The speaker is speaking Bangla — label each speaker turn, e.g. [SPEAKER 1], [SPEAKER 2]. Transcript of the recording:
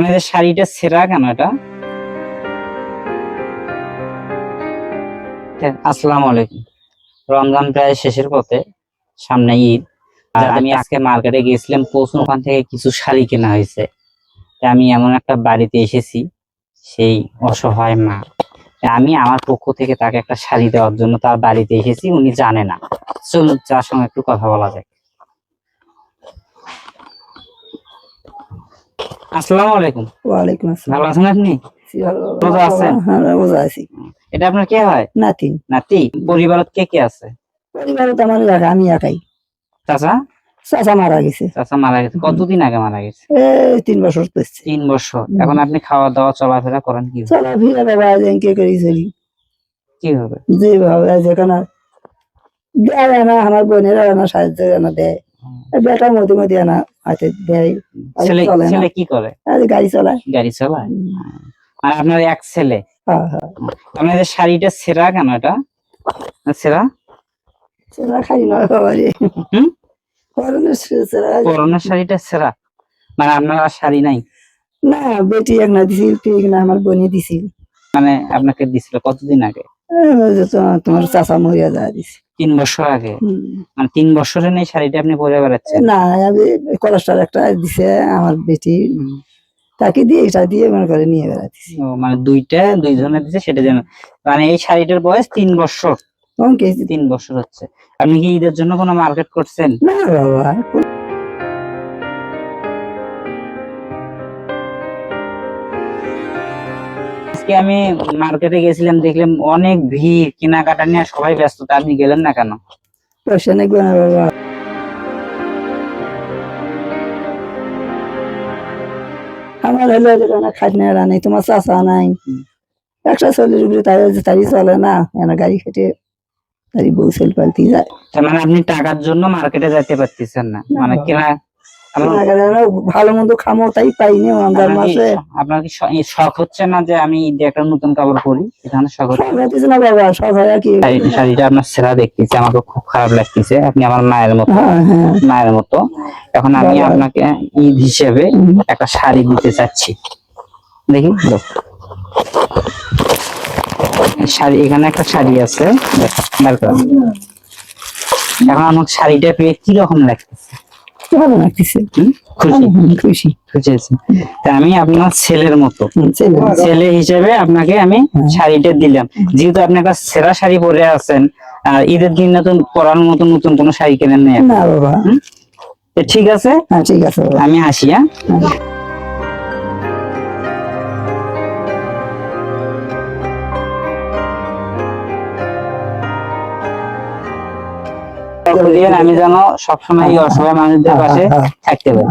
[SPEAKER 1] আপনাদের শাড়িটা সেরা কেন এটা? আসসালামু আলাইকুম। রমজান প্রায় শেষের পথে, সামনে ঈদ। আর আমি আজকে মার্কেটে গিয়েছিলাম প্রচুর ওখান থেকে কিছু শাড়ি কেনা হয়েছে। আমি এমন একটা বাড়িতে এসেছি, সেই অসহায় মা। আমি আমার পক্ষ থেকে তাকে একটা শাড়ি দেওয়ার জন্য তার বাড়িতে এসেছি, উনি জানে না। চলুন যার সঙ্গে একটু কথা বলা যায় আসসালামু আলাইকুম।
[SPEAKER 2] ওয়ালাইকুম আসসালাম।
[SPEAKER 1] ভালো আছেন আপনি? রোজা আছেন?
[SPEAKER 2] হ্যাঁ রোজা আছি।
[SPEAKER 1] এটা আপনার কে হয়?
[SPEAKER 2] নাতি
[SPEAKER 1] নাতি পরিবারত কে কে আছে?
[SPEAKER 2] পরিবারে তো আমার আমি একাই।
[SPEAKER 1] চাচা?
[SPEAKER 2] চাচা মারা গেছে।
[SPEAKER 1] চাচা মারা গেছে। কতদিন আগে মারা গেছে?
[SPEAKER 2] এই তিন বছর
[SPEAKER 1] তিন বছর। এখন আপনি খাওয়া দাওয়া চলাফেরা করেন কি?
[SPEAKER 2] চলা ফিরে বাবা কে করি চলি।
[SPEAKER 1] কীভাবে?
[SPEAKER 2] যেভাবে যেখানে দেয় না আমার বোনের না সাহায্য না দেয়। বেটা মধ্যে মধ্যে হাতে দেয়
[SPEAKER 1] ছেলে
[SPEAKER 2] চলে না।
[SPEAKER 1] ছেলে কি করে?
[SPEAKER 2] আর গাড়ি চালায়।
[SPEAKER 1] গাড়ি চালায়? আর আপনার এক ছেলে?
[SPEAKER 2] হ্যাঁ হ্যাঁ।
[SPEAKER 1] আপনাদের শাড়িটা সেরা কেন এটা? সেরা?
[SPEAKER 2] খাই নয় বাবা রে
[SPEAKER 1] হুম?
[SPEAKER 2] করোনা সেরা
[SPEAKER 1] করোনার শাড়িটা সেরা? মানে আপনার আর শাড়ি নাই?
[SPEAKER 2] না বেটি এক না দিছিল না আমার বোনে দিছিল।
[SPEAKER 1] মানে আপনাকে দিছিল কতদিন আগে?
[SPEAKER 2] তোমার- চাচা মরিয়া যা দিছে।
[SPEAKER 1] তিন বছর আগে? মানে তিন বছরের নেই শাড়িটা আপনি পরে বেড়াচ্ছেন?
[SPEAKER 2] না আমি কলেস্ট্রল একটা দিছে আমার বেটি তাকে দিয়ে এটা দিয়ে মনে করে নিয়ে বেড়াতেছি
[SPEAKER 1] ও, মানে দুইটা দুইজনে দিচ্ছে সেটা যেন মানে এই শাড়িটার বয়স তিন বছর। তিন বছর হচ্ছে। আপনি কি ঈদের জন্য কোনো মার্কেট করছেন?
[SPEAKER 2] না বাবা
[SPEAKER 1] আজকে আমি মার্কেটে গেছিলাম দেখলাম অনেক ভিড় কেনাকাটা নিয়ে সবাই ব্যস্ত তা আপনি গেলেন না কেন?
[SPEAKER 2] পয়সা নেই বাবা? আমার হলো খাটনে রানি তোমার চাচা নাই। একটা চলের উপরে তাই তারি চলে না। এনা গাড়ি খেটে তারি বউ সেল পাল্টি যায়।
[SPEAKER 1] মানে আপনি টাকার জন্য মার্কেটে যাইতে পারতেছেন না। মানে কেনা
[SPEAKER 2] ভালো মন্দ খামো তাই পাইনি রমজান মাসে।
[SPEAKER 1] আপনার কি শখ হচ্ছে না যে আমি একটা নতুন কাপড় পরি? এখানে শখ হচ্ছে
[SPEAKER 2] না বাবা সব হয় কি।
[SPEAKER 1] শাড়িটা আপনার সেরা দেখতেছে আমাকে খুব খারাপ লাগতেছে। আপনি আমার মায়ের মতো
[SPEAKER 2] হ্যাঁ হ্যাঁ।
[SPEAKER 1] মায়ের মতো। এখন আমি আপনাকে ঈদ হিসেবে একটা শাড়ি দিতে চাচ্ছি। দেখি শাড়ি এখানে একটা শাড়ি আছে। এখন আমার শাড়িটা পেয়ে কি রকম লাগতেছে?
[SPEAKER 2] ভালো লাগতেছে
[SPEAKER 1] খুশি।
[SPEAKER 2] খুশি।
[SPEAKER 1] খুশি আছে। তা আমি আপনার ছেলের মতো।
[SPEAKER 2] ছেলে
[SPEAKER 1] হিসেবে আপনাকে আমি
[SPEAKER 2] হ্যাঁ।
[SPEAKER 1] শাড়িটা দিলাম। যেহেতু আপনি একটা সেরা শাড়ি পরে আছেন আর ঈদের দিন নতুন পরার মতো নতুন কোনো শাড়ি কেনেন।
[SPEAKER 2] না বাবা।
[SPEAKER 1] ঠিক আছে?
[SPEAKER 2] হ্যাঁ ঠিক আছে
[SPEAKER 1] আমি আসি হ্যাঁ? বলিয়েন আমি যেন সবসময় অসহায় মানুষদের পাশে থাকতে পারি।